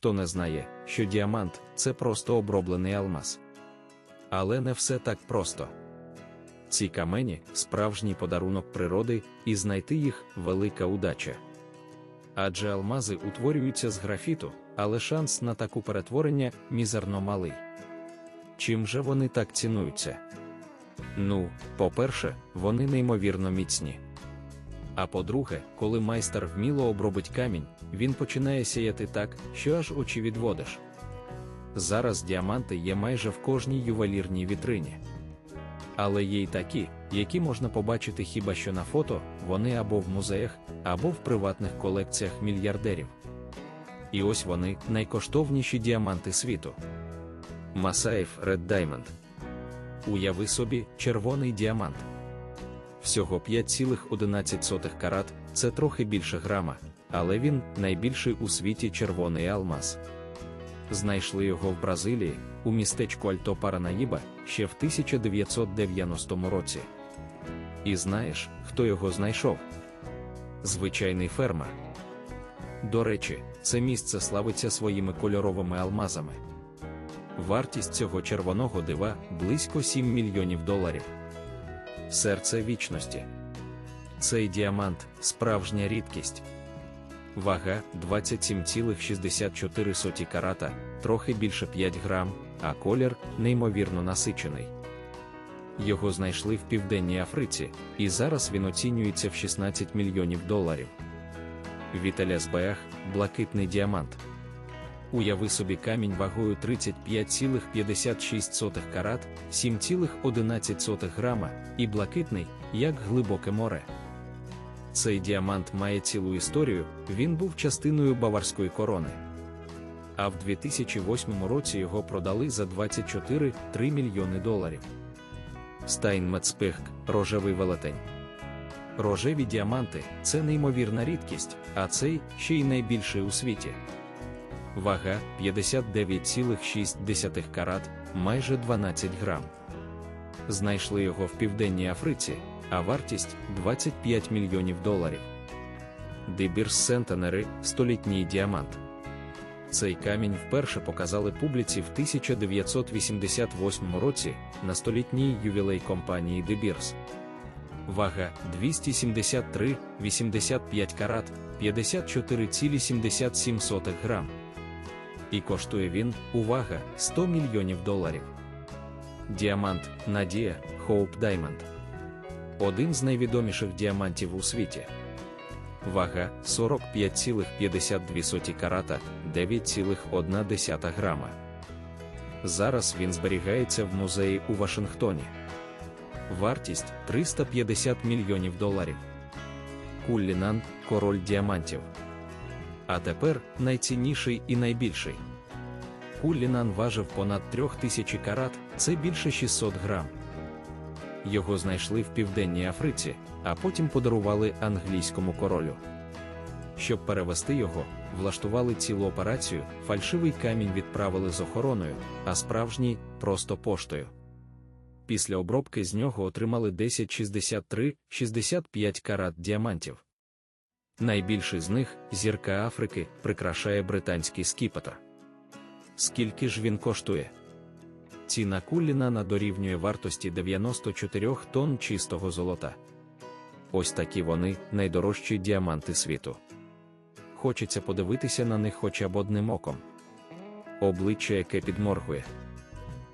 хто не знає, що діамант це просто оброблений алмаз. Але не все так просто. Ці камені справжній подарунок природи, і знайти їх велика удача. Адже алмази утворюються з графіту, але шанс на таку перетворення мізерно малий. Чим же вони так цінуються? Ну, по-перше, вони неймовірно міцні. А по-друге, коли майстер вміло обробить камінь, він починає сіяти так, що аж очі відводиш. Зараз діаманти є майже в кожній ювелірній вітрині. Але є й такі, які можна побачити хіба що на фото, вони або в музеях, або в приватних колекціях мільярдерів. І ось вони найкоштовніші діаманти світу. Масаєв Red Diamond. Уяви собі червоний діамант. Всього 5,11 карат це трохи більше грама, але він найбільший у світі червоний алмаз. Знайшли його в Бразилії, у містечку Альто Паранаїба ще в 1990 році. І знаєш, хто його знайшов? Звичайний фермер. До речі, це місце славиться своїми кольоровими алмазами. Вартість цього червоного дива близько 7 мільйонів доларів. Серце вічності. Цей діамант справжня рідкість. Вага 27,64 карата, трохи більше 5 грам, а колір неймовірно насичений. Його знайшли в Південній Африці, і зараз він оцінюється в 16 мільйонів доларів. Віталя Збеах блакитний діамант. Уяви собі камінь вагою 35,56 карат, 7,11 грама, і блакитний, як глибоке море. Цей діамант має цілу історію, він був частиною баварської корони. А в 2008 році його продали за 24-3 мільйони доларів. Стайнмецпехк рожевий велетень. Рожеві діаманти це неймовірна рідкість, а цей ще й найбільший у світі. Вага 59,6 карат, майже 12 грам. Знайшли його в Південній Африці, а вартість 25 мільйонів доларів. Дебірс Сентенери столітній діамант. Цей камінь вперше показали публіці в 1988 році на столітній ювілей компанії Дебірс. Вага 273,85 карат, 54,77 грам. І коштує він, увага, 100 мільйонів доларів. Діамант Надія Hope Diamond. Один з найвідоміших діамантів у світі. Вага 45,52 карата, 9,1 грама. Зараз він зберігається в музеї у Вашингтоні. Вартість 350 мільйонів доларів. Куллінан король діамантів. А тепер найцінніший і найбільший. Куллінан важив понад 3000 карат, це більше 600 грам. Його знайшли в Південній Африці, а потім подарували англійському королю. Щоб перевести його, влаштували цілу операцію, фальшивий камінь відправили з охороною, а справжній просто поштою. Після обробки з нього отримали 1063-65 карат діамантів. Найбільший з них зірка Африки прикрашає британський скіпетр. Скільки ж він коштує? Ціна Куллінана дорівнює вартості 94 тонн чистого золота. Ось такі вони найдорожчі діаманти світу. Хочеться подивитися на них хоча б одним оком. Обличчя, яке підморгує.